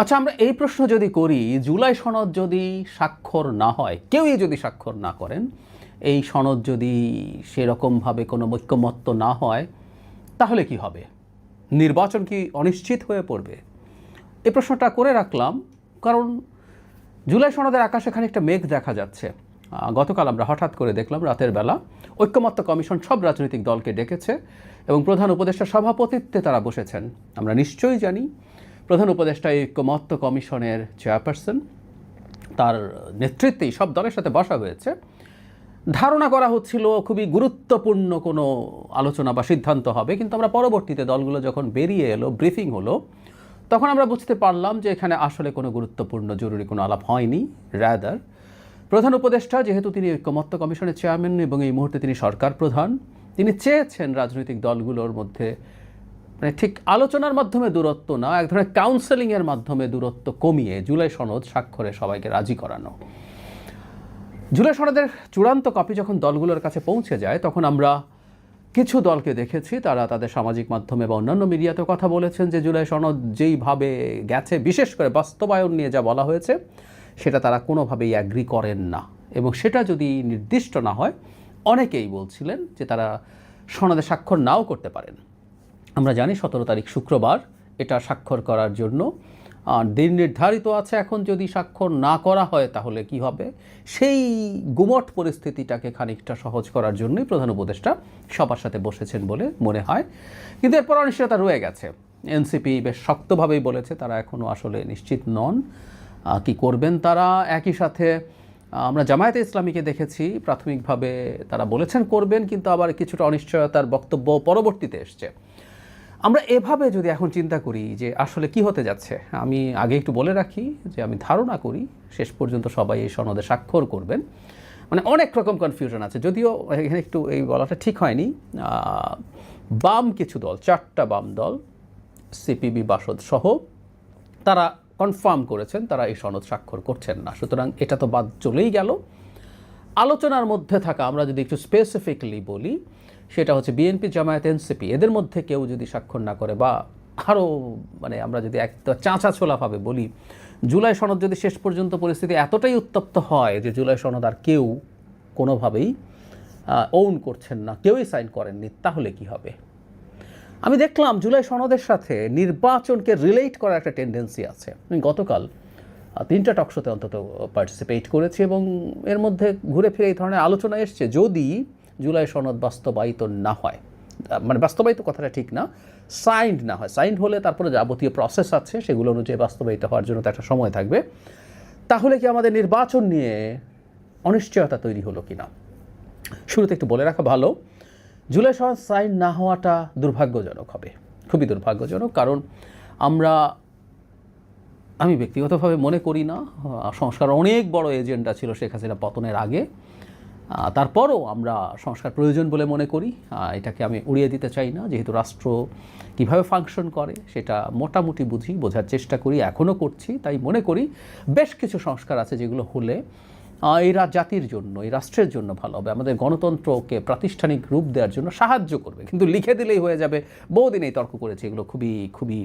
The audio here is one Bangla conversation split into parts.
আচ্ছা আমরা এই প্রশ্ন যদি করি, জুলাই সনদ যদি স্বাক্ষর না হয়, কেউই যদি স্বাক্ষর না করেন, এই সনদ যদি সেরকমভাবে কোনো ঐক্যমত্য না হয়, তাহলে কি হবে? নির্বাচন কি অনিশ্চিত হয়ে পড়বে? এই প্রশ্নটা করে রাখলাম, কারণ জুলাই সনদের আকাশে খানিকটা মেঘ দেখা যাচ্ছে। গতকাল আমরা হঠাৎ করে দেখলাম রাতের বেলা ঐক্যমত্য কমিশন সব রাজনৈতিক দলকে ডেকেছে এবং প্রধান উপদেষ্টা সভাপতিত্বে তারা বসেছেন। আমরা নিশ্চয়ই জানি প্রধান উপদেষ্টা ঐক্যমত্য কমিশনের চেয়ারপারসন, তার নেতৃত্বেই সব দলের সাথে বসা হয়েছে। ধারণা করা হচ্ছিল খুবই গুরুত্বপূর্ণ কোনো আলোচনা বা সিদ্ধান্ত হবে, কিন্তু আমরা পরবর্তীতে দলগুলো যখন বেরিয়ে এলো, ব্রিফিং হলো, তখন আমরা বুঝতে পারলাম যে এখানে আসলে কোনো গুরুত্বপূর্ণ, জরুরি কোনো আলাপ হয়নি র্যাদার প্রধান উপদেষ্টা, যেহেতু তিনি ঐক্যমত্য কমিশনের চেয়ারম্যান এবং এই মুহূর্তে তিনি সরকার প্রধান, তিনি চেয়েছেন রাজনৈতিক দলগুলোর মধ্যে মানে ঠিক আলোচনার মাধ্যমে দূরত্ব না, এক ধরনের কাউন্সেলিংয়ের মাধ্যমে দূরত্ব কমিয়ে জুলাই সনদ স্বাক্ষরে সবাইকে রাজি করানো। জুলাই সনদের চূড়ান্ত কপি যখন দলগুলোর কাছে পৌঁছে যায়, তখন আমরা কিছু দলকে দেখেছি, তারা তাদের সামাজিক মাধ্যমে বা অন্যান্য মিডিয়াতে কথা বলেছেন যে জুলাই সনদ যেইভাবে গেছে, বিশেষ করে বাস্তবায়ন নিয়ে যা বলা হয়েছে, সেটা তারা কোনোভাবেই অ্যাগ্রি করেন না। এবং সেটা যদি নির্দিষ্ট না হয়, অনেকেই বলছিলেন যে তারা সনদে স্বাক্ষর নাও করতে পারেন। আমরা জানি সতেরো তারিখ শুক্রবার এটা স্বাক্ষর করার জন্য। আহ, দিন নির্ধারিত আছে এখন যদি স্বাক্ষর না করা হয় তাহলে কি হবে? সেই গুমট পরিস্থিতিটাকে খানিকটা সহজ করার জন্যই প্রধান উপদেষ্টা সবার সাথে বসেছেন বলে মনে হয়। কিন্তু এরপর অনিশ্চয়তা রয়ে গেছে। এনসিপি বেশ শক্তভাবেই বলেছে তারা এখনও আসলে নিশ্চিত নন। কি করবেন তারা? একই সাথে আমরা জামায়াতে ইসলামীকে দেখেছি প্রাথমিকভাবে তারা বলেছেন করবেন কিন্তু আবার কিছুটা অনিশ্চয়তার বক্তব্য পরবর্তীতে এসছে। আমরা এভাবে যদি এখন চিন্তা করি যে আসলে কি হতে যাচ্ছে, আমি আগে একটু বলে রাখি যে আমি ধারণা করি শেষ পর্যন্ত সবাই এই সনদে স্বাক্ষর করবেন। মানে অনেক রকম কনফিউশন আছে, যদিও এখানে একটু এই বলাটা ঠিক হয়নি। বাম কিছু দল, চারটা বাম দল সিপিবি বাসদ সহ, তারা কনফার্ম করেছেন তারা এই সনদ স্বাক্ষর করছেন না। সুতরাং এটা তো বাদ চলেই গেল। আলোচনার মধ্যে থাকা আমরা যদি একটু স্পেসিফিকলি বলি সেটা হচ্ছে বিএনপি, জামায়াত, এনসিপি। এদের মধ্যে কেউ যদি স্বাক্ষর না করে বা আরও মানে আমরা যদি এক চাঁচা ছোলাভাবে বলি, জুলাই সনদ যদি শেষ পর্যন্ত পরিস্থিতি এতটাই উত্তপ্ত হয় যে জুলাই সনদ আর কেউ কোনোভাবেই ওন করছেন না, কেউই সাইন করেননি, তাহলে কি হবে? আমি দেখলাম জুলাই সনদের সাথে নির্বাচনকে রিলেট করার একটা টেন্ডেন্সি আছে। আমি গতকাল তিনটা টকশোতে অন্তত পার্টিসিপেট করেছি এবং এর মধ্যে ঘুরে ফিরে এই ধরনের আলোচনা এসছে। যদি জুলাই সনদ বাস্তবায়িত না হয়। মানে বাস্তবায়িত কথাটা ঠিক না সাইন্ড না হয়। সাইন্ড হলে তারপরে যাবতীয় প্রসেস আছে, সেগুলো অনুযায়ী বাস্তবায়িত হওয়ার জন্য তো একটা সময় থাকবে। তাহলে কি আমাদের নির্বাচন নিয়ে অনিশ্চয়তা তৈরি হলো কি না শুরুতে একটু বলে রাখা ভালো, জুলাই সনদ সাইন না হওয়াটা দুর্ভাগ্যজনক হবে। খুবই দুর্ভাগ্যজনক, কারণ আমরা, আমি ব্যক্তিগতভাবে মনে করি না সংস্কার অনেক বড় এজেন্ডা ছিল শেখ হাসিনা পতনের আগে। তারপরও আমরা সংস্কার প্রয়োজন বলে মনে করি। এটাকে আমি উড়িয়ে দিতে চাই না। যেহেতু রাষ্ট্র কীভাবে ফাংশন করে, সেটা মোটামুটি বুঝি, বোঝার চেষ্টা করি এখনও করছি। তাই মনে করি বেশ কিছু সংস্কার আছে যেগুলো হলে এই জাতির জন্য, এই রাষ্ট্রের জন্য ভালো হবে। আমাদের গণতন্ত্রকে প্রাতিষ্ঠানিক রূপ দেওয়ার জন্য সাহায্য করবে। কিন্তু লিখে দিলেই হয়ে যাবে। বহুদিন এই তর্ক করেছে। এগুলো খুবই খুবই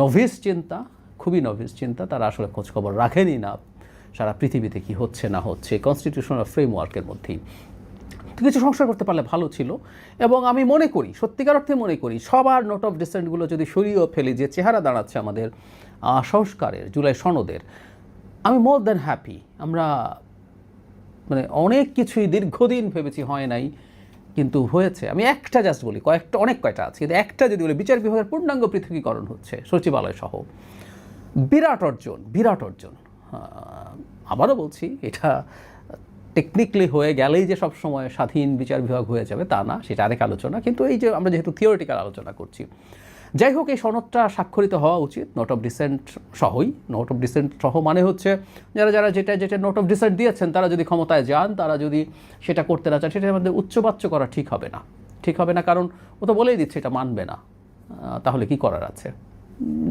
নভিস চিন্তা, খুবই নভিস চিন্তা। তারা আসলে খোঁজখবর রাখেনি না। সারা পৃথিবীতে কি হচ্ছে না হচ্ছে কনস্টিটিউশনাল ফ্রেমওয়ার্কের মধ্যেই। কিছু সংস্কার করতে পারলে ভালো ছিল। এবং আমি মনে করি, সত্যিকার অর্থে মনে করি, সবার নোট অফ ডিসেন্টগুলো যদি সরিয়েও ফেলি, যে চেহারা দাঁড়াচ্ছে আমাদের সংস্কারের, জুলাই সনদের, আমি মোর দ্যান হ্যাপি আমরা মানে অনেক কিছুই দীর্ঘদিন ভেবেছি হয় নাই, কিন্তু হয়েছে। আমি একটা জাস্ট বলি, কয়েকটা, অনেক কয়টা আছে। কিন্তু একটা যদি বলি, বিচার বিভাগের পূর্ণাঙ্গ পৃথকীকরণ হচ্ছে, সচিবালয় সহ। বিরাট অর্জন বিরাট অর্জন। আবারও বলছি, এটা টেকনিক্যালি হয়ে গেলেই যে সব সময় স্বাধীন বিচার বিভাগ হয়ে যাবে তা না, সেটা আরেক আলোচনা। কিন্তু এই যে আমরা যেহেতু থিওরিটিক্যাল আলোচনা করছি, যাই হোক, এই সনদটা স্বাক্ষরিত হওয়া উচিত নোট অফ ডিসেন্ট সহই। নোট অফ ডিসেন্ট সহ মানে হচ্ছে, যারা যারা যেটা যেটা নোট অফ ডিসেন্ট দিয়েছেন, তারা যদি ক্ষমতায় যান, তারা যদি সেটা করতে না চান, সেটার মধ্যে উচ্চবাচ্য করা ঠিক হবে না। ঠিক হবে না কারণ ও তো বলেই দিচ্ছে, এটা মানবে না। তাহলে কি করার আছে?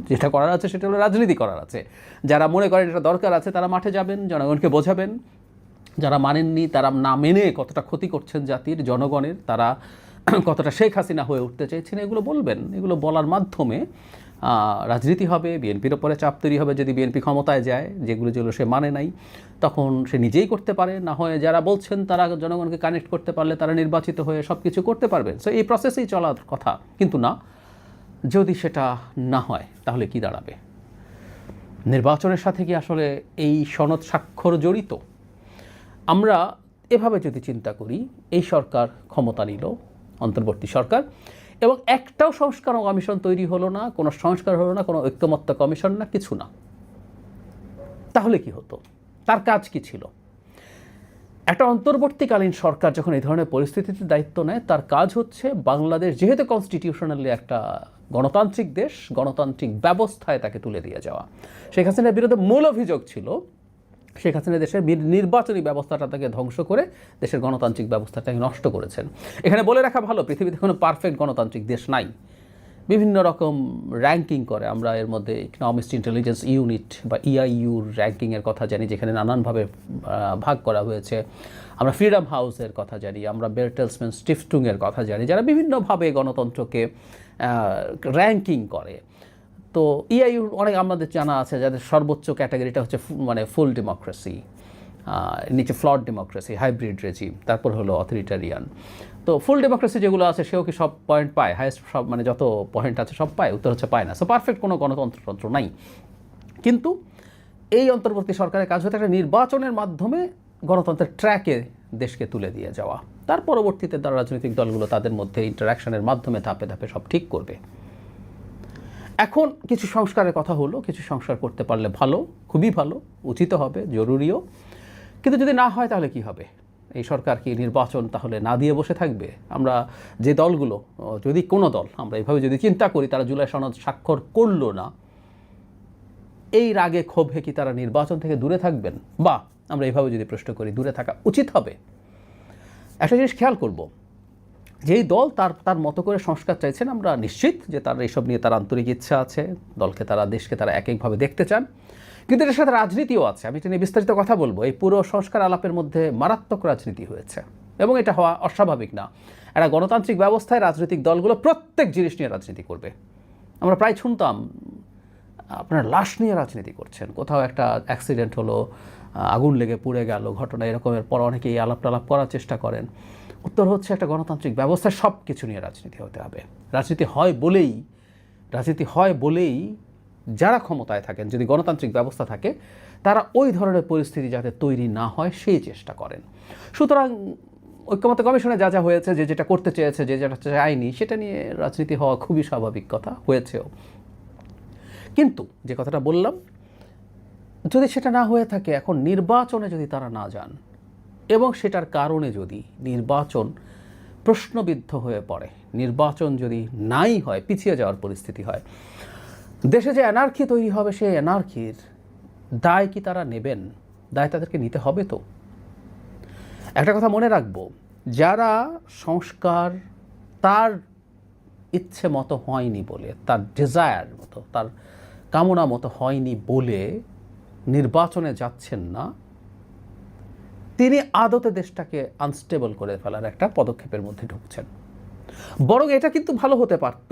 যেটা করার আছে সেটা হলো রাজনীতি করার আছে। যারা মনে করেন এটা দরকার আছে, তারা মাঠে যাবেন, জনগণকে বোঝাবেন। যারা মানেননি, তারা না মেনে কতটা ক্ষতি করছেন জাতির, জনগণের, তারা কতটা শেখ হাসিনা হয়ে উঠতে চাইছেন এগুলো বলবেন। এগুলো বলার মাধ্যমে রাজনীতি হবে, বিএনপির ওপরে চাপ তৈরি হবে। যদি বিএনপি ক্ষমতায় যায়, যেগুলো যেগুলো সে মানে নাই, তখন সে নিজেই করতে পারে। না হয় যারা বলছেন তারা জনগণকে কানেক্ট করতে পারলে তারা নির্বাচিত হয়ে সব কিছু করতে পারবেন। সো এই প্রসেসেই চলার কথা। কিন্তু না যদি সেটা না হয়, তাহলে কি দাঁড়াবে? নির্বাচনের সাথে কি আসলে এই সনদ স্বাক্ষর জড়িত? আমরা এভাবে যদি চিন্তা করি, এই সরকার ক্ষমতা নিল, অন্তর্বর্তী সরকার, এবং একটাও সংস্কার কমিশন তৈরি হলো না, কোনো সংস্কার হলো না, কোনো ঐক্যমত্য কমিশন না, কিছু না। তাহলে কি হতো? তার কাজ কি ছিল? একটা অন্তর্বর্তীকালীন সরকার যখন এই ধরনের পরিস্থিতিতে দায়িত্ব নেয়, তার কাজ হচ্ছে বাংলাদেশ যেহেতু কনস্টিটিউশনালি একটা গণতান্ত্রিক দেশ, গণতান্ত্রিক ব্যবস্থায় তাকে তুলে দিয়ে যাওয়া। শেখ হাসিনার বিরুদ্ধে মূল অভিযোগ ছিল, শেখ হাসিনা দেশের নির্বাচনী ব্যবস্থাটা তাকে ধ্বংস করে দেশের গণতান্ত্রিক ব্যবস্থাটাকে নষ্ট করেছেন। এখানে বলে রাখা ভালো, পৃথিবীতে কোনো পারফেক্ট গণতান্ত্রিক দেশ নাই। বিভিন্ন রকম র্যাঙ্কিং করে। আমরা এর মধ্যে ইকনমিক্স ইন্টেলিজেন্স ইউনিট বা E ইআইইউর র্যাঙ্কিংয়ের কথা জানি, যেখানে নানানভাবে ভাগ করা হয়েছে। আমরা ফ্রিডম হাউসের কথা জানি, আমরা বেরটেলসম্যান স্টিফটুংয়ের কথা জানি, যারা বিভিন্নভাবে গণতন্ত্রকে র্যাঙ্কিং করে। তো ইআইইউ অনেক আমাদের জানা আছে, যাদের সর্বোচ্চ ক্যাটাগরিটা হচ্ছে মানে ফুল ডেমোক্রেসি নিচে ফ্লড ডেমোক্রেসি হাইব্রিড রেজিম তারপর হলো অথরিটারিয়ান তো ফুল ডেমোক্রেসি যেগুলো আছে, সেও কি সব পয়েন্ট পায়? হাইয়েস্ট সব মানে যত পয়েন্ট আছে সব পায়, উত্তর হচ্ছে পায় না। সো পারফেক্ট কোনো গণতন্ত্রতন্ত্র নাই। কিন্তু এই অন্তর্বর্তী সরকারের কাজ হতে একটা নির্বাচনের মাধ্যমে গণতন্ত্রের ট্র্যাকে দেশকে তুলে দিয়ে যাওয়া। তার পরবর্তীতে তার রাজনৈতিক দলগুলো তাদের মধ্যে ইন্টারাকশনের মাধ্যমে ধাপে ধাপে সব ঠিক করবে। এখন কিছু সংস্কারের কথা হলো, কিছু সংস্কার করতে পারলে ভালো, খুবই ভালো, উচিত হবে, জরুরিও। কিন্তু যদি না হয় তাহলে কি হবে? এই সরকার কি নির্বাচন তাহলে না দিয়ে বসে থাকবে? আমরা যে দলগুলো যদি কোনো দল, আমরা এইভাবে যদি চিন্তা করি, তারা জুলাই সনদ স্বাক্ষর করল না, এই রাগে ক্ষোভে কি তারা নির্বাচন থেকে দূরে থাকবেন? বা আমরা এইভাবে যদি প্রশ্ন করি, দূরে থাকা উচিত হবে? একটা জিনিস খেয়াল করব যেই দল তার তার মতো করে সংস্কার চাইছেন, আমরা নিশ্চিত যে তার এইসব নিয়ে তার আন্তরিক ইচ্ছা আছে, দলকে তারা, দেশকে তারা এক একভাবে দেখতে চান। কিন্তু এটার সাথে রাজনীতিও আছে। আমি এটা নিয়ে বিস্তারিত কথা বলব। এই পুরো সংস্কার আলাপের মধ্যে মারাত্মক রাজনীতি হয়েছে। এবং এটা হওয়া অস্বাভাবিক না। একটা গণতান্ত্রিক ব্যবস্থায় রাজনৈতিক দলগুলো প্রত্যেক জিনিস নিয়ে রাজনীতি করবে। আমরা প্রায় শুনতাম, আপনার লাশ নিয়ে রাজনীতি করছেন। কোথাও একটা অ্যাক্সিডেন্ট হলো আগুন লেগে পুড়ে গেল, ঘটনা এরকমের পর অনেকেই আলাপ টালাপ করার চেষ্টা করেন। উত্তর হচ্ছে একটা গণতান্ত্রিক ব্যবস্থায় সব কিছু নিয়ে রাজনীতি হতে হবে। রাজনীতি হয় বলেই, রাজনীতি হয় বলেই যারা ক্ষমতায় থাকেন, যদি গণতান্ত্রিক ব্যবস্থা থাকে, তারা ওই ধরনের পরিস্থিতি যাতে তৈরি না হয়, সেই চেষ্টা করেন। সুতরাং ঐক্যমত্য কমিশনে যা যা হয়েছে, যে যেটা করতে চেয়েছে, যে যেটা চায়নি, সেটা নিয়ে রাজনীতি হওয়া খুবই স্বাভাবিক কথা হয়েছেও। কিন্তু যে কথাটা বললাম যদি সেটা না হয়ে থাকে, এখন নির্বাচনে যদি তারা না যান, এবং সেটার কারণে যদি নির্বাচন প্রশ্নবিদ্ধ হয়ে পড়ে, নির্বাচন যদি নাই হয়, পিছিয়ে যাওয়ার পরিস্থিতি হয়, দেশে যে অ্যানার্কি তৈরি হবে সেই অ্যানার্কির দায় কি তারা নেবেন? দায় তাদেরকে নিতে হবে তো? একটা কথা মনে রাখব, যারা সংস্কার তার ইচ্ছে মতো হয়নি বলে, তার ডিজায়ার মতো, তার কামনা মতো হয়নি বলে নির্বাচনে যাচ্ছেন না, তিনি আদতে দেশটাকে আনস্টেবল করে ফেলার একটা পদক্ষেপের মধ্যে ঢুকছেন। বরং এটা কিন্তু ভালো হতে পারত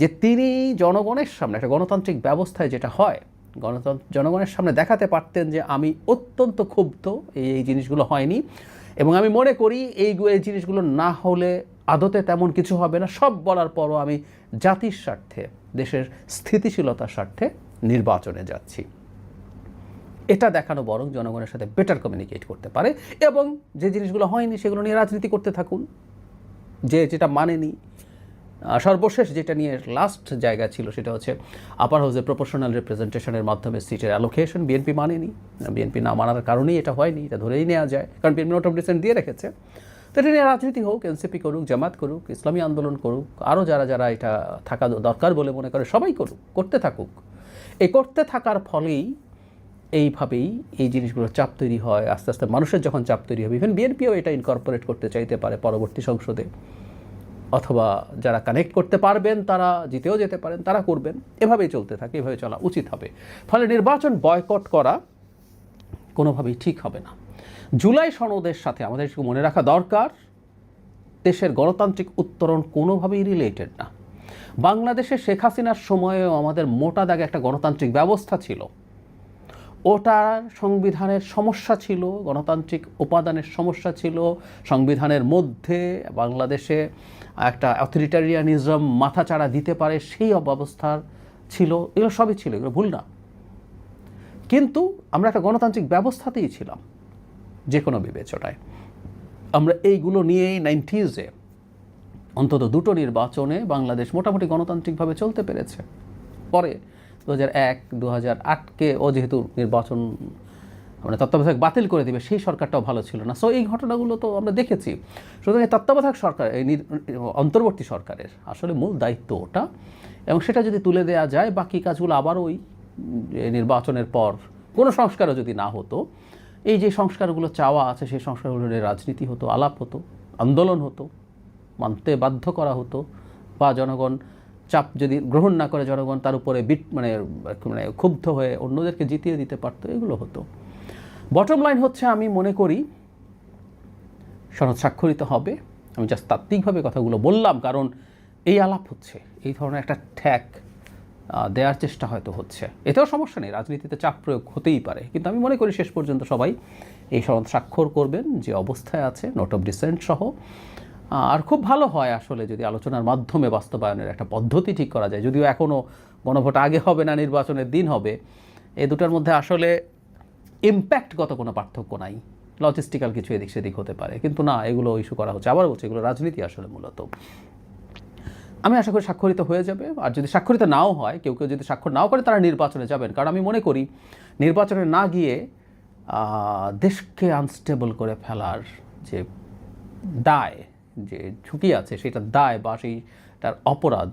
যে তিনি জনগণের সামনে, একটা গণতান্ত্রিক ব্যবস্থায় যেটা হয়, গণতন্ত্র, জনগণের সামনে দেখাতে পারতেন যে আমি অত্যন্ত ক্ষুব্ধ এই এই জিনিসগুলো হয়নি এবং আমি মনে করি এই এই জিনিসগুলো না হলে আদতে তেমন কিছু হবে না। সব বলার পরও আমি জাতির স্বার্থে, দেশের স্থিতিশীলতার স্বার্থে নির্বাচনে যাচ্ছি। এটা দেখানো বরং জনগণের সাথে বেটার কমিউনিকেট করতে পারে এবং যে জিনিসগুলো হয়নি সেগুলো নিয়ে রাজনীতি করতে থাকুন। যে যেটা মানেনি সর্বশেষ যেটা নিয়ে লাস্ট জায়গা ছিল সেটা হচ্ছে আপার হাউসে প্রপোর্শনাল রিপ্রেজেন্টেশনের মাধ্যমে সিটের অ্যালোকেশন বিএনপি মানেনি। বিএনপি না মানার কারণেই এটা হয়নি, এটা ধরেই নেওয়া যায়। কারণ বিএনপি নোট অফ ডিসেন্ট দিয়ে রেখেছে। তো এটা নিয়ে রাজনীতি হোক এনসিপি করুক, জামাত করুক, ইসলামী আন্দোলন করুক আরও যারা যারা এটা থাকা দরকার বলে মনে করে সবাই করুক, করতে থাকুক। এই করতে থাকার ফলেই এইভাবেই এই জিনিসগুলো চাপ তৈরি হয়, আস্তে আস্তে মানুষের যখন চাপ তৈরি হবে ইভেন বিএনপিও এটা ইনকর্পোরেট করতে চাইতে পারে পরবর্তী সংসদে। অথবা যারা কানেক্ট করতে পারবেন, তারা জিতেও যেতে পারেন, তারা করবেন। এভাবেই চলতে থাকে, এভাবে চলা উচিত হবে। ফলে নির্বাচন বয়কট করা কোনোভাবেই ঠিক হবে না। জুলাই সনদের সাথে আমাদের মনে রাখা দরকার, দেশের গণতান্ত্রিক উত্তরণ কোনোভাবেই রিলেটেড না। বাংলাদেশে শেখ হাসিনার সময়েও আমাদের মোটা দাগে একটা গণতান্ত্রিক ব্যবস্থা ছিল। ওটার সংবিধানের সমস্যা ছিল, গণতান্ত্রিক উপাদানের সমস্যা ছিল, সংবিধানের মধ্যে বাংলাদেশে একটা অথরিটারিয়ানিজম মাথাচাড়া দিতে পারে সেই অব্যবস্থার ছিল, এগুলো সবই ছিল, এগুলো ভুল না। কিন্তু আমরা একটা গণতান্ত্রিক ব্যবস্থাতেই ছিলাম, যে কোনো বিবেচনায়। আমরা এইগুলো নিয়েই নাইনটিজে অন্তত দুটো নির্বাচনে বাংলাদেশ মোটামুটি গণতান্ত্রিকভাবে চলতে পেরেছে। পরে দু হাজার এক দু হাজার আটকে ও যেহেতু নির্বাচন মানে তত্ত্বাবধায়ক বাতিল করে দিবে, সেই সরকারটাও ভালো ছিল না। সো এই ঘটনাগুলো তো আমরা দেখেছি। সুতরাং এই তত্ত্বাবধায়ক সরকার, এই অন্তর্বর্তী সরকারের আসলে মূল দায়িত্ব ওটা। এবং সেটা যদি তুলে দেওয়া যায়, বাকি কাজগুলো আবার ওই নির্বাচনের পর কোনো সংস্কারও যদি না হতো, এই যে সংস্কারগুলো চাওয়া আছে, সেই সংস্কারগুলো রাজনীতি হতো, আলাপ হতো, আন্দোলন হতো, মানতে বাধ্য করা হতো, বা জনগণ চাপ যদি গ্রহণ না করে জনগণ, তার উপরে বিট মানে মানে ক্ষুব্ধ হয়ে অন্যদেরকে জিতিয়ে দিতে পারতো, এগুলো হতো। বটম লাইন হচ্ছে, আমি মনে করি, সনদ স্বাক্ষরিত হবে। আমি জাস্ট তাত্ত্বিকভাবে কথাগুলো বললাম, কারণ এই আলাপ হচ্ছে, এই ধরনের একটা ঠ্যাক দেওয়ার চেষ্টা হয়তো হচ্ছে। এতেও সমস্যা নেই, রাজনীতিতে চাপ প্রয়োগ হতেই পারে। কিন্তু আমি মনে করি, শেষ পর্যন্ত সবাই এই সনদ স্বাক্ষর করবেন, যে অবস্থায় আছে নোট অফ ডিসেন্ট সহ। আর খুব ভালো হয় আসলে যদি আলোচনার মাধ্যমে বাস্তবায়নের একটা পদ্ধতি ঠিক করা যায়। যদিও এখনও গণভোট আগে হবে না, নির্বাচনের দিন হবে। এ দুটার মধ্যে আসলে ইম্প্যাক্টগত কোনো পার্থক্য নাই। লজিস্টিক্যাল কিছু এদিক সেদিক হতে পারে। কিন্তু না, এগুলো ইস্যু করা হচ্ছে। আবার বলছি, এগুলো রাজনীতি আসলে মূলত। আমি আশা করি স্বাক্ষরিত হয়ে যাবে। আর যদি স্বাক্ষরিত নাও হয়, কেউ কেউ যদি স্বাক্ষর নাও করে, তারা নির্বাচনে যাবেন। কারণ আমি মনে করি, নির্বাচনে না গিয়ে দেশকে আনস্টেবল করে ফেলার যে দায় যে ঝুঁকি আছে, সেটা দায় বা সেই তার অপরাধ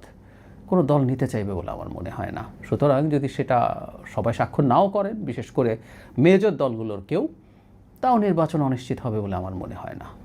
কোনো দল নিতে চাইবে বলে আমার মনে হয় না। সুতরাং যদি সেটা সবাই স্বাক্ষর নাও করেন, বিশেষ করে মেজর দলগুলোর কেউ, তাও নির্বাচন অনিশ্চিত হবে বলে আমার মনে হয় না।